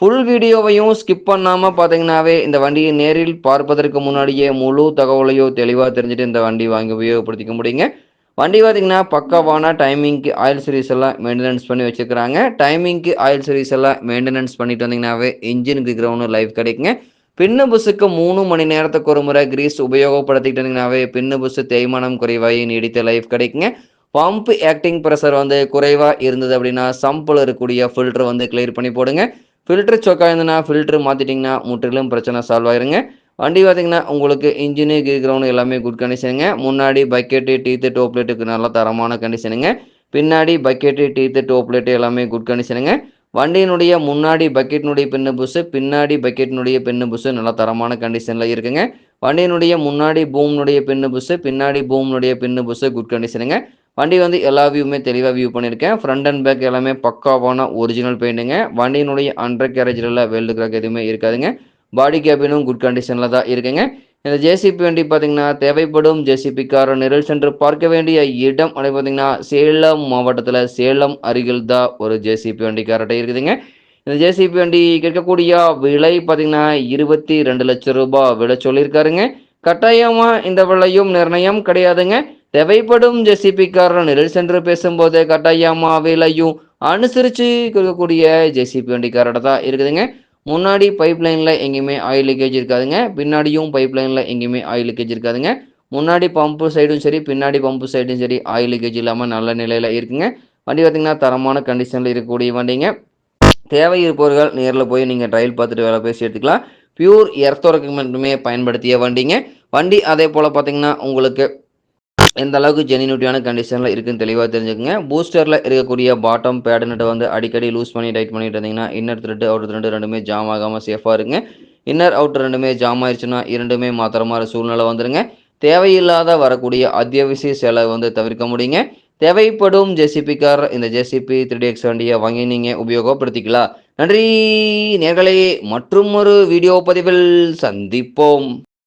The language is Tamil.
ஃபுல் வீடியோவையும் ஸ்கிப் பண்ணாமல் பார்த்தீங்கன்னாவே இந்த வண்டியை நேரில் பார்ப்பதற்கு முன்னாடியே முழு தகவலையோ தெளிவாக தெரிஞ்சுட்டு இந்த வண்டி வாங்கி உபயோகப்படுத்திக்க முடியுங்க. வண்டி பார்த்தீங்கன்னா பக்காவான டைமிங்க்கு ஆயில் சர்வீஸ் எல்லாம் மெயின்டெனன்ஸ் பண்ணி வச்சுருக்கிறாங்க. டைமிங்க்கு ஆயில் சர்வீஸ் எல்லாம் மெயின்டெனன்ஸ் பண்ணிட்டு வந்தீங்கன்னாவே இன்ஜினுக்கு கிரவுண்டு லைஃப் கிடைக்குங்க. பின்னு பஸ்ஸுக்கு மூணு மணி நேரத்துக்கு ஒரு முறை கிரீஸ் உபயோகப்படுத்திட்டு பின்னு புஸ்ஸு தேய்மானம் குறைவாகி நீடித்த லைஃப் கிடைக்குங்க. பம்ப் ஆக்டிங் ப்ரெஷர் வந்து குறைவாக இருந்தது அப்படின்னா சம்பில் இருக்கக்கூடிய ஃபில்டர் வந்து கிளியர் பண்ணி போடுங்க. ஃபில்டர் சொக்கா இருந்ததுன்னா ஃபில்டர் மாற்றிட்டிங்கன்னா முற்றிலும் பிரச்சனை சால்வ் ஆயிருங்க. வண்டி பார்த்தீங்கன்னா உங்களுக்கு இன்ஜினு கீ கிரவுண்டு எல்லாமே குட் கண்டிஷனுங்க முன்னாடி பக்கெட்டு டீத்து டோப்லேட்டுக்கு நல்ல தரமான கண்டிஷனுங்க பின்னாடி பக்கெட்டு டீத்து டோப்லேட்டு எல்லாமே குட் கண்டிஷனுங்க வண்டியினுடைய முன்னாடி பக்கெட்டினுடைய பின்னு புஸ்ஸு பின்னாடி பக்கெட்டினுடைய பின்னு புஸ்ஸு நல்ல தரமான கண்டிஷனில் இருக்குங்க. வண்டியினுடைய முன்னாடி பூம்னுடைய பின்னு புஸ்ஸு பின்னாடி பூம்னுடைய பின்னு புஸ்ஸு குட் கண்டிஷனுங்க வண்டி வந்து எல்லா வியூவுமே தெளிவாக வியூ பண்ணியிருக்கேன். ஃப்ரண்ட் அண்ட் பேக் எல்லாமே பக்காவான ஒரிஜினல் பெயிண்ட்டுங்க வண்டியினுடைய அண்டர் கேரேஜில் வெல்டு கிராக் எதுவுமே இருக்காதுங்க. பாடி கேபினும் குட் கண்டிஷனில் தான் இருக்குங்க. இந்த ஜேசிபி வண்டி பார்த்தீங்கன்னா தேவைப்படும் ஜேசிபி கார் நிரல் சென்று பார்க்க வேண்டிய இடம் அப்படி பார்த்தீங்கன்னா சேலம் மாவட்டத்தில் சேலம் அருகில் தான் ஒரு ஜேசிபி வண்டி கரெக்டாக இருக்குதுங்க. இந்த ஜேசிபி வண்டி கேட்கக்கூடிய விலை பார்த்தீங்கன்னா இருபத்தி ரெண்டு லட்சம் ரூபாய் விலை சொல்லியிருக்காருங்க. கட்டாயமாக இந்த விலையும் நிர்ணயம் கிடையாதுங்க. தேவைப்படும் ஜேசிபிக்காரர் நிழல் சென்று பேசும்போது கட்டாயமா விலையும் அனுசரித்து கொடுக்கக்கூடிய ஜேசிபி வண்டிக்காரோட தான் இருக்குதுங்க. முன்னாடி பைப் லைனில் எங்கேயுமே ஆயில் லீக்கேஜ் இருக்காதுங்க. பின்னாடியும் பைப் லைனில் எங்கேயுமே ஆயில் லீக்கேஜ் இருக்காதுங்க. முன்னாடி பம்பு சைடும் சரி பின்னாடி பம்பு சைடும் சரி ஆயில் லீக்கேஜ் இல்லாமல் நல்ல நிலையில் இருக்குங்க. வண்டி பார்த்திங்கன்னா தரமான கண்டிஷனில் இருக்கக்கூடிய வண்டிங்க. தேவை இருப்பவர்கள் நேரில் போய் நீங்கள் ட்ரையல் பார்த்துட்டு வேலை பேசி எடுத்துக்கலாம். பியூர் எர்த்தோரக்கு மட்டுமே பயன்படுத்திய வண்டிங்க. வண்டி அதே போல் பார்த்தீங்கன்னா உங்களுக்கு எந்த அளவுக்கு ஜெனினிட்டியான கண்டிஷனில் இருக்குன்னு தெளிவாக தெரிஞ்சுக்கங்க. பூஸ்டரில் இருக்கக்கூடிய பாட்டம் பேடனட்டை வந்து அடிக்கடி லூஸ் பண்ணி டைட் பண்ணிட்டு இருந்தீங்கன்னா இன்னர் த்ரெட்டு அவுட் த்ரெட்டு ரெண்டுமே ஜாம் ஆகாமல் சேஃபாக இருங்க. இன்னர் அவுட் ரெண்டுமே ஜாம் ஆயிடுச்சுன்னா இரண்டுமே மாத்திர மாதிரி சூழ்நிலை வந்துடுங்க தேவையில்லாத வரக்கூடிய அத்தியாவசிய செலவு வந்து தவிர்க்க முடியுங்க. தேவைப்படும் ஜேசிபிக்கார் இந்த ஜேசிபி த்ரீ எக்ஸ் வண்டியை வாங்கி நீங்கள் உபயோகப்படுத்திக்கலாம். நன்றி நேர்களே மற்றும் ஒரு வீடியோ பதிவில் சந்திப்போம்.